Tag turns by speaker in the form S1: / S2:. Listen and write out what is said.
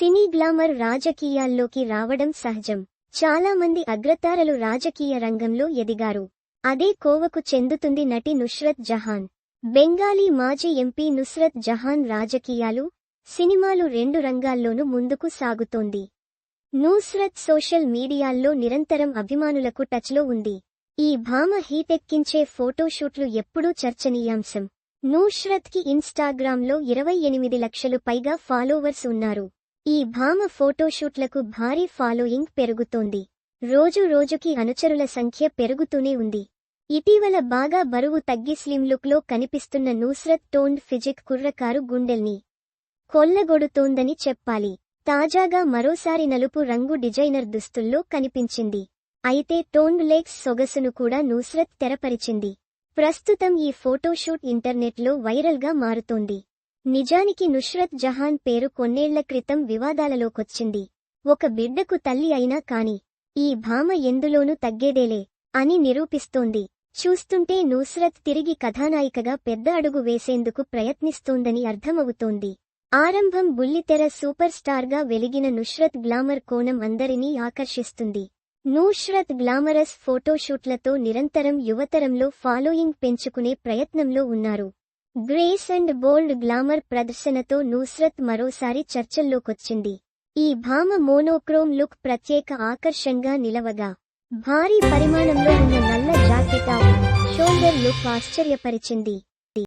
S1: సినీ glamour రాజకీయాల్లోకి రావడం సహజం. చాలా మంది అగ్రతారలు రాజకీయ రంగంలో ఎదిగారు. అదే కోవకు చెందుతుంది నటి నుష్రత్ జహాన్. బెంగాలీ మాజీ ఎంపీ నుస్రత్ జహాన్ రాజకీయాలు సినిమాలు రెండు రంగాల్లోనూ ముందుకు సాగుతోంది. నూస్రత్ సోషల్ మీడియాల్లో నిరంతరం అభిమానులకు టచ్లో ఉంది. ఈ భామ హీటెక్కించే ఫోటోషూట్లు ఎప్పుడూ చర్చనీయాంశం. నూష్రత్కి ఇన్స్టాగ్రామ్లో ఇరవై ఎనిమిది లక్షలు పైగా ఫాలోవర్స్ ఉన్నారు. ఈ భామ ఫోటోషూట్లకు భారీ ఫాలోయింగ్ పెరుగుతోంది. రోజు రోజుకి అనుచరుల సంఖ్య పెరుగుతూనే ఉంది. ఇటీవల బాగా బరువు తగ్గి స్లిమ్ లుక్లో కనిపిస్తున్న నూస్రత్ టోన్డ్ ఫిజిక్ కుర్రకారు గుండెల్ని కొల్లగొడుతోందని చెప్పాలి. తాజాగా మరోసారి నలుపు రంగు డిజైనర్ దుస్తుల్లో కనిపించింది. అయితే టోన్డ్ లేక్స్ సొగసును కూడా నూస్రత్ తెరపరిచింది. ప్రస్తుతం ఈ ఫోటోషూట్ ఇంటర్నెట్లో వైరల్గా మారుతోంది. నిజానికి నుష్రత్ జహాన్ పేరు కొన్నేళ్ళ క్రితం వివాదాలలోకొచ్చింది. ఒక బిడ్డకు తల్లి అయినా కాని ఈ భామ ఎందులోనూ తగ్గేదేలే అని నిరూపిస్తోంది. చూస్తుంటే నూస్రత్ తిరిగి కథానాయికగా పెద్ద అడుగు వేసేందుకు ప్రయత్నిస్తోందని అర్థమవుతోంది. ఆరంభం బుల్లితెర సూపర్ స్టార్గా వెలిగిన నుష్రత్ గ్లామర్ కోణం అందరినీ ఆకర్షిస్తుంది. నూష్రత్ గ్లామరస్ ఫోటోషూట్లతో నిరంతరం యువతరంలో ఫాలోయింగ్ పెంచుకునే ప్రయత్నంలో ఉన్నారు. గ్రేస్ అండ్ బోల్డ్ గ్లామర్ ప్రదర్శనతో నూస్రత్ మరోసారి చర్చల్లోకొచ్చింది. ఈ భామ మోనోక్రోమ్ లుక్ ప్రత్యేక ఆకర్షంగా నిలవగా. భారీ పరిమాణంలో ఉన్న నల్ల జాకెట్ షోల్డర్ లుక్ ఆశ్చర్యపరిచింది.